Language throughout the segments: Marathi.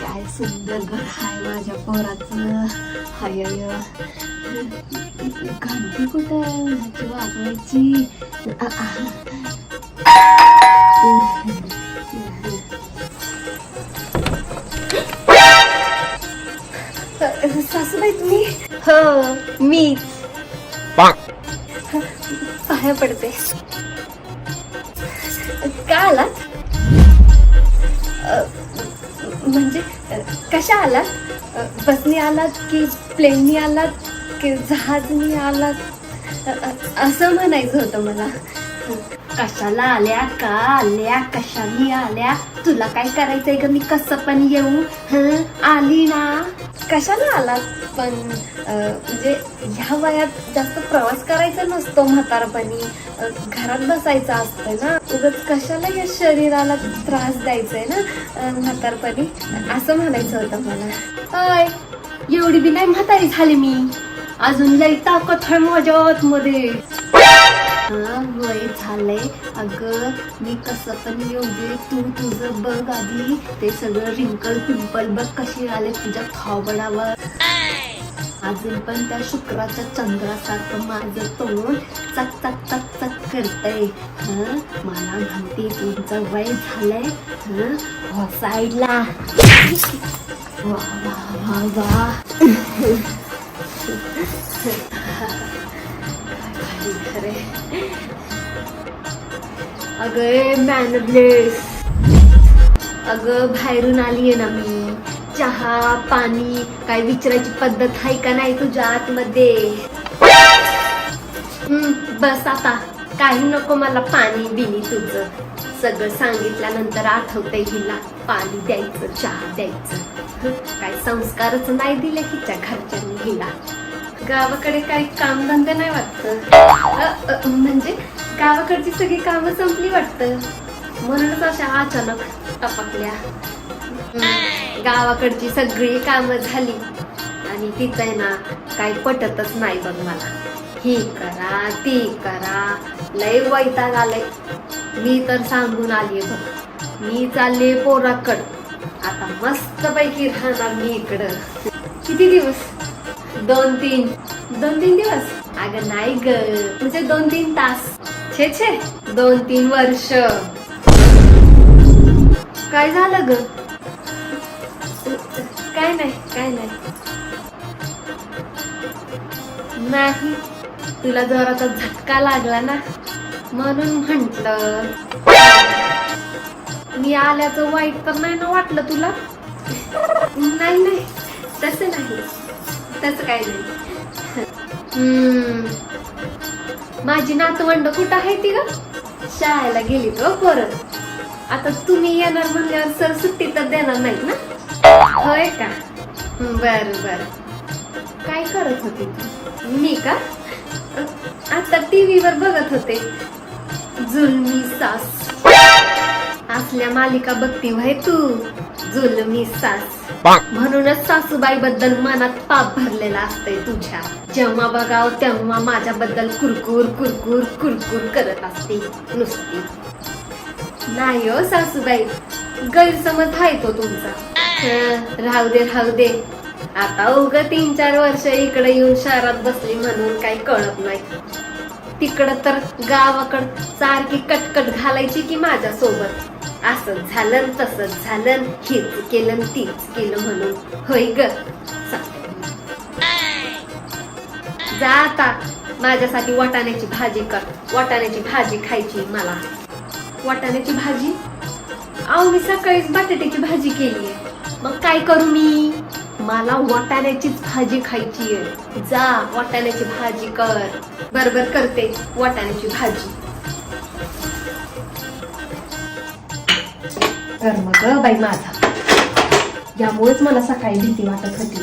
काय सुंदर घर आहे माझ्या पोराचं. हाय घंटी कुठं? ह्याची वाजवायची. सासूबाई तुम्ही? हो मीच पाया पडते. का आलात? कशा आलात बसनी आलात की प्लेननी आलात की जहाजनी आलात? असं म्हणायचं होतं मला. कशाला आल्या का? आल्या कशाने आल्या? तुला काय करायचंय ग? मी कसं पण येऊ हं? आली ना? कशाला आलात पण म्हणजे ह्या वयात जास्त प्रवास करायचा नसतो म्हातारपणी. घरात बसायचं असतं ना. उगाच कशाला या शरीराला त्रास द्यायचाय ना म्हातारपणी? असं म्हणायचं होतं मला. अय एवढी बी नाही म्हातारी झाली मी. अजून लई ताकद मजत मध्ये वय झालंय. अगं मी कसं पण योग्य तू तुझं बघ आधी. ते सगळं रिंकल पिंपल बघ कशी आले तुझ्या थोबडावर अजून पण त्या शुक्राच्या चंद्रासारखं माझं तोंड चक चक चक चक करतय. हं? मला म्हणते तुमचं वय झालंय. हं? हो साईडला वा वा वा वा. अगं मॅनब्लेस अगं बाहेरून आलीये ना मी. चहा पाणी काय विचारायची पद्धत आहे का नाही तुझ्या आतमध्ये? हम्म, बस आता. काही नको मला पाणी बिनी तुझं. सगळं सांगितल्यानंतर आठवतंय हिला. पाणी द्यायचं चहा द्यायचं. काय संस्कारच नाही दिले हिच्या घरच्यांनी हिला. गावाकडे काही कामधंदे नाही वाटत. म्हणजे गावाकडची सगळी कामं संपली वाटतं. म्हणूनच अशा अचानक टपकल्या. गावाकडची सगळी कामं झाली. आणि तिचं आहे ना काही पटतच नाही बघ मला. ही करा ती करा. लय वैताग आलंय. मी तर सांगून आली बघ. मी चालले पोराकड. आता मस्त पैकी राहणार मी इकडं. किती दिवस? दोन तीन. दोन तीन दिवस? अगं नाही ग. म्हणजे दोन तीन तास. छे छे. दोन तीन वर्ष. काय झालं ग? काय नाही काय नाही. नाही. तुला आता झटका लागला ना म्हणून म्हंटल. मी आल्याचं वाईट तर नाही ना वाटलं तुला? नाही नाही. तसं नाही. तसं काय नाही. हम्म. माझी नातवंड कुठं आहे ती ग? शाळेला गेली तो परत. आता तुम्ही येणार म्हणल्यावर सर सुट्टी तर देणार नाही ना? होय का? बर बर. काय करत होती मी का? आता आता टीव्हीवर बघत होते. जुलमी सास. असल्या मालिका बघती व्हाय तू? जुलमी सास. म्हणूनच सासूबाई बद्दल मनात पाप भरलेला असतंय तुझ्या. जेव्हा बघाव तेव्हा माझ्याबद्दल कुरकुर कुरकुर कुरकुर करत असते नुसती. नाही हो सासूबाई गैरसमज आहे तो तुमचा. हं, राहू दे राहू दे. आता उग तीन चार वर्ष इकडे येऊन शहरात बसली म्हणून काही कळत नाही. तिकडं तर गावाकड सारखी कटकट घालायची की माझ्या सोबत असं झालं न तसंच झालं हेच केलं तीच केलं म्हणून. होय ग. जा आता माझ्यासाठी वाटाण्याची भाजी कर. वाटाण्याची भाजी खायची मला. वाटाण्याची भाजी? अहो मी सकाळीच बटाट्याची भाजी केली आहे मग काय करू मी? मला वाटाण्याचीच भाजी खायची आहे जा वाटाण्याची भाजी कर. बरोबर करते वाटाण्याची भाजी. तर मग बाई माझा. यामुळेच मला सकाळी भीती वाटत होती.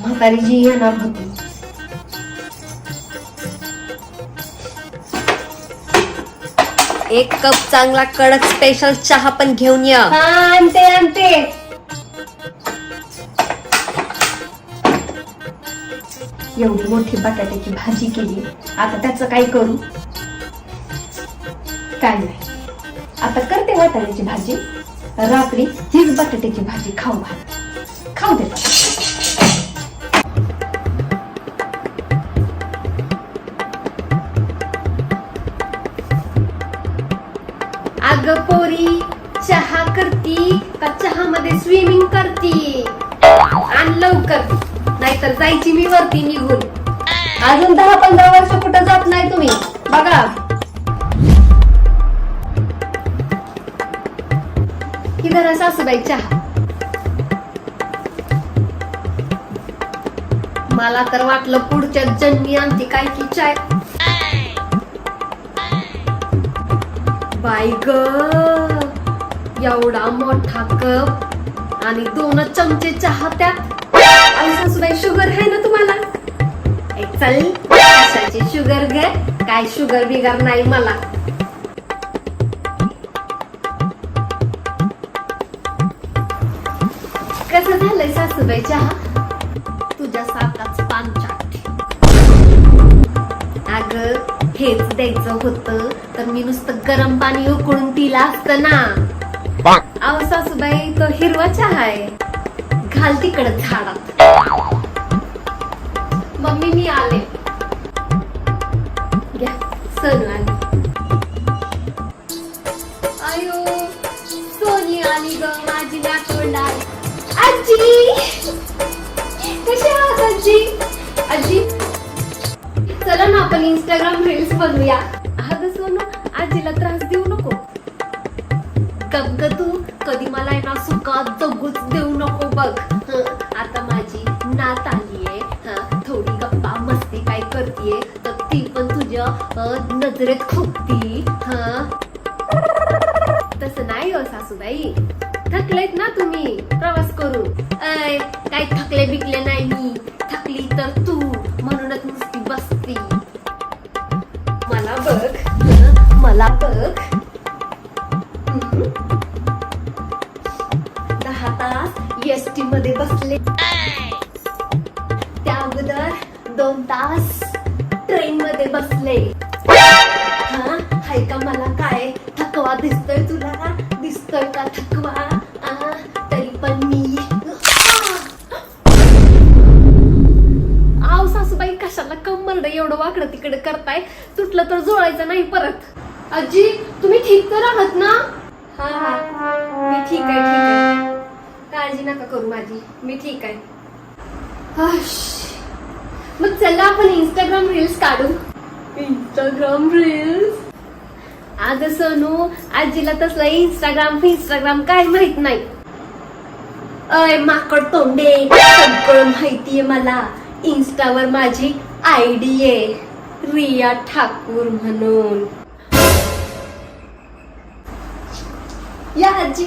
म्हातारी जी येणार होती. एक कप चांगला कडक स्पेशल चहा पण घेऊन या. हा आणते आणते. एवढी मोठी बटाट्याची भाजी केली. आता त्याचं काय करू? काय नाही. आता करते वाटाण्याची भाजी. रात्री हीच बटाट्याची भाजी खाऊ खाऊ दे. अग पोरी चहा करती का चहा मध्ये स्विमिंग करती? आणि लवकर नाहीतर जायची मी वरती निघून. अजून दहा पंधरा वर्ष कुठं इधर चहा मला तर वाटलं पुढच्या जन्मी आणते काय की चाय. बाई ग एवढा मोठा कप आणि दोन चमचे चहा त्यात. आणि सासूबाई शुगर आहे ना तुम्हाला? एक चल शुगर घे काय शुगर बिगर नाही मला. झालंय सासूबाई चहा. तुझ्या सारखाच पानचाट अग हेच द्यायचं होतं तर मी नुसतं गरम पाणी उकळून पिला असतं ना. अहो सासूबाई तो हिरवा चहा आहे. घाल तिकडं झाडात. मम्मी मी आले. घ्या सण आली. कशी आहात आजी? आजी? चला ना आपण इंस्टाग्राम रील्स बनवूया अगं सोनू आजीला त्रास देऊ नको. गप ग तू कधी मला ना सुखात जगूच देऊ नको बघ. आता माझी नात आलीये थोडी गप्पा मस्ती काय करतीये तर ती पण तुझ्या नजरेत खोकती तसं नाही हो सासूबाई. थकलेत ना तुम्ही? प्रवास करून. अय काय थकले बिकले नाही मी. थकली तर तू म्हणूनच नुसती बसती. मला बघ. मला बघ. दहा तास एस टी मध्ये बसले. त्या अगोदर दोन तास ट्रेन मध्ये बसले. हा हाय का मला काय? थकवा दिसतोय तुला? दिसतोय का थकवा कंबरड एवढं वाकडं तिकडे करताय. तुटलं तर जोडायचं नाही परत. आजी तुम्ही ठीक तर आहात ना? हा हा. मी ठीक आहे ठीक आहे. काळजी नका करू माझी मी ठीक आहे. हश. मग चला आपण इंस्टाग्राम रील्स काढू. इंस्टाग्राम रील्स अगं सोनू आजीला तसलं इंस्टाग्राम इंस्टाग्राम काय माहीत नाही. अय माकड तोंडे सगळं माहितीये मला. इन्स्टावर माझी आयडी आहे रिया ठाकूर म्हणून. या आजी